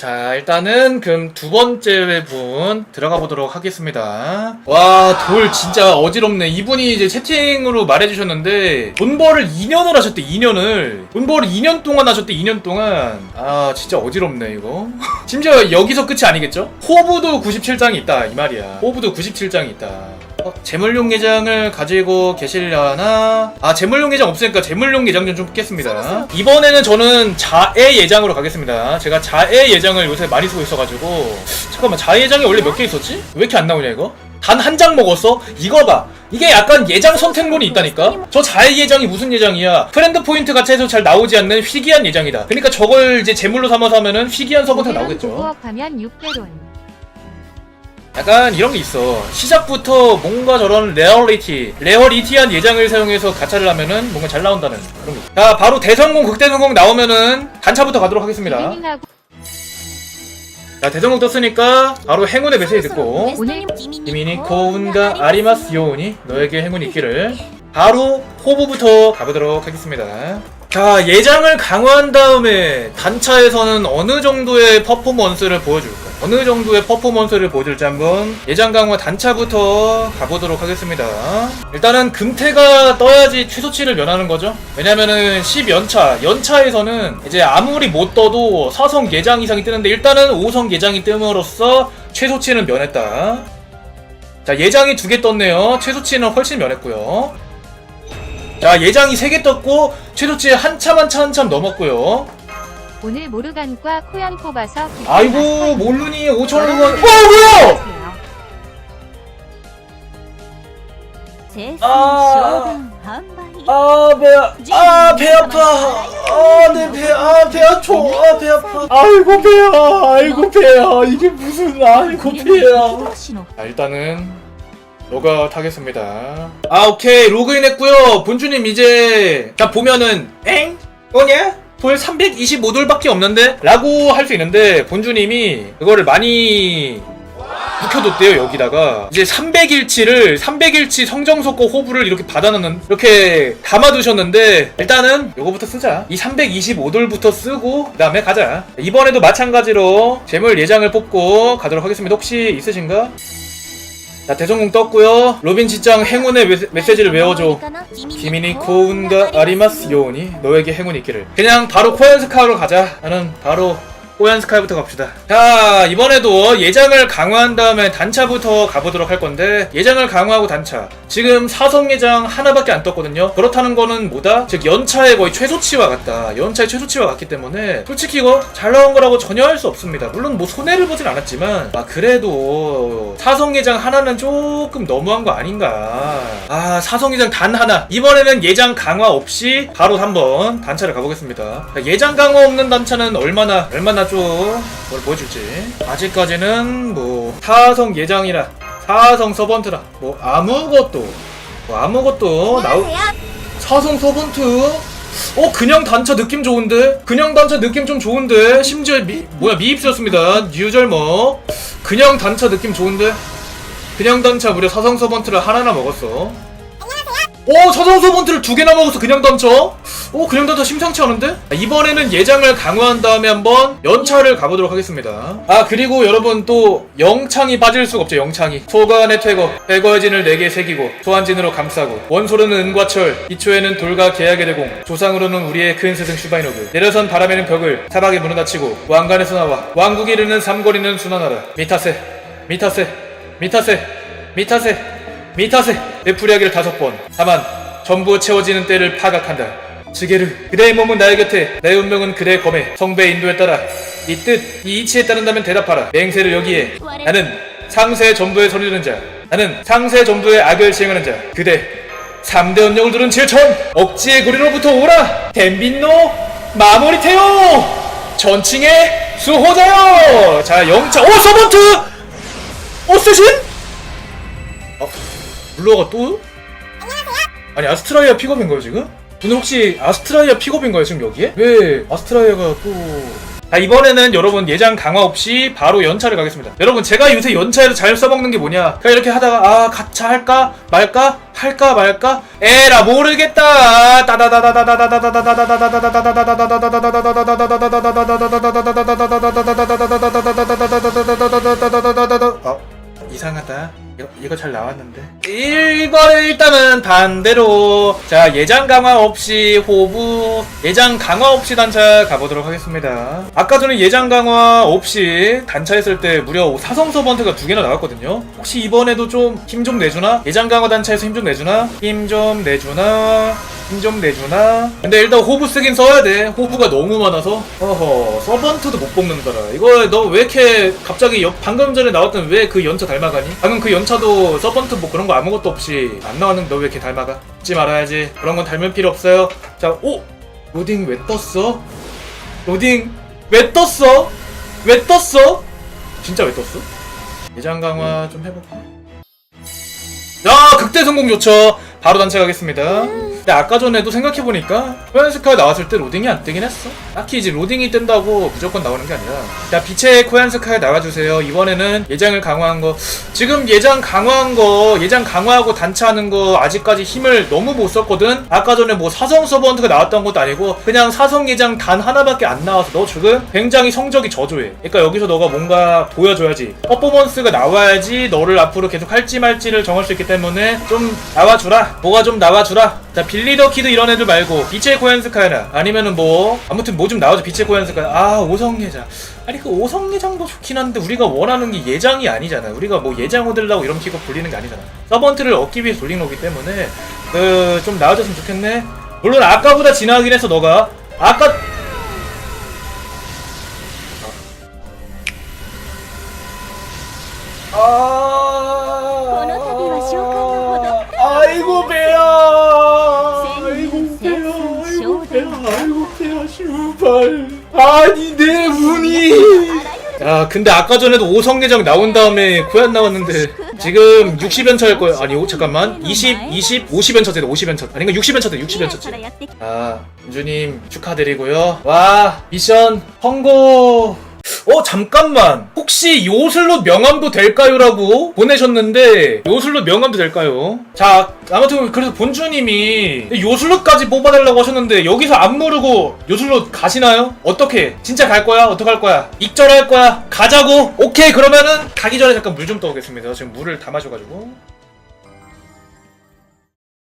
자, 일단은 그럼 두 번째 분 들어가 보도록 하겠습니다. 와, 돌 진짜 어지럽네. 이분이 이제 채팅으로 말해주셨는데, 돈벌을 2년을 하셨대, 2년을. 돈벌을 2년 동안 하셨대, 2년 동안. 아, 진짜 어지럽네, 이거. 심지어 여기서 끝이 아니겠죠? 호부도 97장이 있다, 이 말이야. 호부도 97장이 있다. 어, 재물용 예장을 가지고 계시려나? 아, 재물용 예장 없으니까 재물용 예장 좀 뽑겠습니다. 이번에는 저는 자애 예장으로 가겠습니다. 제가 자애 예장을 요새 많이 쓰고 있어가지고. 잠깐만, 자애 예장이 원래 몇 개 있었지? 왜 이렇게 안 나오냐, 이거? 단 한 장 먹었어? 이거 봐. 이게 약간 예장 선택론이 있다니까? 저 자애 예장이 무슨 예장이야? 프렌드 포인트 같이 해서 잘 나오지 않는 희귀한 예장이다. 그러니까 저걸 이제 재물로 삼아서 하면은 희귀한 서버가 나오겠죠. 약간 이런 게 있어. 시작부터 뭔가 저런 레어리티, 레어리티한 예장을 사용해서 가차를 하면은 뭔가 잘 나온다는 그런 거. 자, 바로 대성공, 극대성공 나오면은 단차부터 가도록 하겠습니다. 자, 대성공 떴으니까 바로 행운의 메시지 듣고 이미니 코운가 아리마스 요운이 너에게 행운이 있기를 바로 호부부터 가보도록 하겠습니다. 자, 예장을 강화한 다음에 단차에서는 어느 정도의 퍼포먼스를 보여줄까? 어느 정도의 퍼포먼스를 보여줄지 한번 예장 강화 단차부터 가보도록 하겠습니다. 일단은 금태가 떠야지 최소치를 면하는 거죠. 왜냐면은 10연차, 연차에서는 이제 아무리 못 떠도 4성 예장 이상이 뜨는데 일단은 5성 예장이 뜸으로써 최소치는 면했다. 자 예장이 두 개 떴네요 최소치는 훨씬 면했고요 자 예장이 세개 떴고 최소치 한참 한참 한참 넘었고요 오늘 모르간과 코연 뽑아서 기분 아이고 나빠요. 몰루니 5천원 원 어, 뭐야 아. 아, 배, 아, 배 아파. 아, 내 배, 아, 배 아파. 아, 배 아파. 아이고, 배야. 아이고, 배야. 이게 무슨, 아이고, 배야. 자, 일단은 로그아웃 하겠습니다. 아, 오케이. 로그인 했고요. 본주님 이제 자 보면은 엥? 뭐냐? 돌 325돌밖에 없는데? 라고 할 수 있는데 본주님이 그거를 많이 묵혀뒀대요 여기다가 이제 300일치를 300일치 성정석고 호부를 이렇게 받아놓는 이렇게 담아두셨는데 일단은 요거부터 쓰자 이 325돌부터 쓰고 그 다음에 가자 이번에도 마찬가지로 재물 예장을 뽑고 가도록 하겠습니다 혹시 있으신가? 자 대성공 떴고요. 로빈 지짱 행운의 메, 메시지를 외워줘. 비미니 코운가 아리마스 요오니 너에게 행운이 있기를. 그냥 바로 코얀스카로 가자. 나는 바로 코얀스카부터 갑시다. 자 이번에도 예장을 강화한 다음에 단차부터 가보도록 할 건데 예장을 강화하고 단차 지금 사성 예장 하나밖에 안 떴거든요. 그렇다는 거는 뭐다? 즉 연차의 거의 최소치와 같다. 연차의 최소치와 같기 때문에 솔직히 이거 잘 나온 거라고 전혀 할 수 없습니다. 물론 뭐 손해를 보진 않았지만 아 그래도 사성 예장 하나는 조금 너무한 거 아닌가. 아 사성 예장 단 하나. 이번에는 예장 강화 없이 바로 한번 단차를 가보겠습니다. 자, 예장 강화 없는 단차는 얼마나 얼마나 좀 뭘 보여줄지. 아직까지는 뭐 사성 예장이나 사성 서번트라 뭐 아무것도 뭐 아무것도 나오 사성 서번트? 어 그냥 단차 느낌 좋은데? 그냥 단차 느낌 좀 좋은데? 심지어 미, 뭐야 미입수였습니다. 뉴절머. 그냥 단차 느낌 좋은데? 그냥 단차 무려 사성 서번트를 하나나 먹었어 오 사성 서번트를 두 개나 먹었어 그냥 단차 오 그냥 단차 심상치 않은데? 이번에는 예장을 강화한 다음에 한번 연차를 가보도록 하겠습니다. 아 그리고 여러분 또 영창이 빠질 수가 없죠 영창이. 소관의 퇴거 백어의 진을 4개 새기고 소환진으로 감싸고 원소로는 은과철 이초에는 돌과 계약의 대공 조상으로는 우리의 큰 스승 슈바이노그 내려선 바람에는 벽을 사막의 문을 닫히고 왕관에서 나와. 왕국이 이르는 삼거리는 순환하라. 미타세 미타세 미타세 미타세 미타세 베풀이하기를 다섯 번. 다만 전부 채워지는 때를 파각한다. 지게르 그대의 몸은 나의 곁에 내 운명은 그대의 검에. 성배의 인도에 따라 이 뜻 이 이치에 따른다면 대답하라. 맹세를 여기에. 나는 상세 전부의 소리르는 자. 나는 상세 전부의 악을 시행하는 자. 그대 3대 운명을 두른 질천. 억지의 고리로부터 오라. 댐빈노 마무리테요. 전칭의 수호자요. 자 영차. 오 서번트! 어 쓰신? 어 블루가 또? 아니 아스트라이아 픽업인 거예요 지금? 오늘 혹시 아스트라이아 픽업인 거예요 지금 여기에? 왜 아스트라이아가 또? 자 이번에는 여러분 예장 강화 없이 바로 연차를 가겠습니다. 여러분 제가 요새 연차에서 잘 써먹는 게 뭐냐? 그냥 이렇게 하다가 아 가차 할까? 말까? 할까? 말까? 에라 모르겠다! 어 이상하다 이거, 잘 나왔는데 이거를 일단은 반대로 자 예장 강화 없이 호부 예장 강화 없이 단차 가보도록 하겠습니다 아까 전에 예장 강화 없이 단차 했을 때 무려 사성 서번트가 두 개나 나왔거든요 혹시 이번에도 좀 힘좀 내주나? 예장 강화 단차에서 힘 좀 내주나? 힘 좀 내주나? 힘 좀 내주나? 근데 일단 호부 쓰긴 써야 돼 호부가 너무 많아서 어허 서번트도 못 뽑는다라 이거 너 왜 이렇게 갑자기 여- 방금 전에 나왔던 왜 그 연차 닮아가니? 방금 그 연차 도 서번트 뭐 그런 거 아무것도 없이 안 나왔는데 너 왜 이렇게 닮아가? 잊지 말아야지 그런 건 닮을 필요 없어요 자 오! 로딩 왜 떴어? 로딩 왜 떴어? 왜 떴어? 진짜 왜 떴어? 예장 강화 좀 해볼까? 야 극대 성공 좋죠 바로 단체 가겠습니다 근데 아까 전에도 생각해보니까 코얀스카 나왔을 때 로딩이 안 뜨긴 했어. 딱히 이제 로딩이 뜬다고 무조건 나오는 게 아니라. 자 빛의 코얀스카에 나와주세요. 이번에는 예장을 강화한 거. 지금 예장 강화한 거 예장 강화하고 단차하는 거 아직까지 힘을 너무 못 썼거든. 아까 전에 뭐 사성 서번트가 나왔던 것도 아니고 그냥 사성 예장 단 하나밖에 안 나와서 너 지금 굉장히 성적이 저조해. 그러니까 여기서 너가 뭔가 보여줘야지. 퍼포먼스가 나와야지 너를 앞으로 계속 할지 말지를 정할 수 있기 때문에 좀 나와주라. 뭐가 좀 나와주라 자 빌리더 키드 이런 애들 말고 빛의 고얀스카이라 아니면은 뭐 아무튼 뭐 좀 나오죠 빛의 고얀스카이 아 오성예장. 아니 그 오성예장도 좋긴 한데 우리가 원하는 게 예장이 아니잖아. 우리가 뭐 예장 얻으려고 이런 키고 돌리는 게 아니잖아. 서번트를 얻기 위해 돌린 거기 때문에 그 좀 나아졌으면 좋겠네. 물론 아까보다 진화하긴 해서 너가. 아까 아... 아이고 배야. 아이고 하시발 아니 내 문이. 야 근데 아까 전에도 오성계정 나온 다음에 코안 나왔는데 지금 60연 차일 거예요. 아니 오, 잠깐만. 20, 20, 50연 차지 50연 차. 아니 그 60연 차세 60연 차지 아 은주님 축하드리고요. 와 미션 성공! 어, 잠깐만. 혹시 요술로 명함도 될까요?라고 보내셨는데 요술로 명함도 될까요? 자, 아무튼 그래서 본주님이 요술로까지 뽑아달라고 하셨는데 여기서 안 모르고 요술로 가시나요? 어떻게? 진짜 갈 거야? 어떡할 거야? 익절할 거야? 가자고? 오케이 그러면은 가기 전에 잠깐 물 좀 떠오겠습니다. 지금 물을 다 마셔가지고.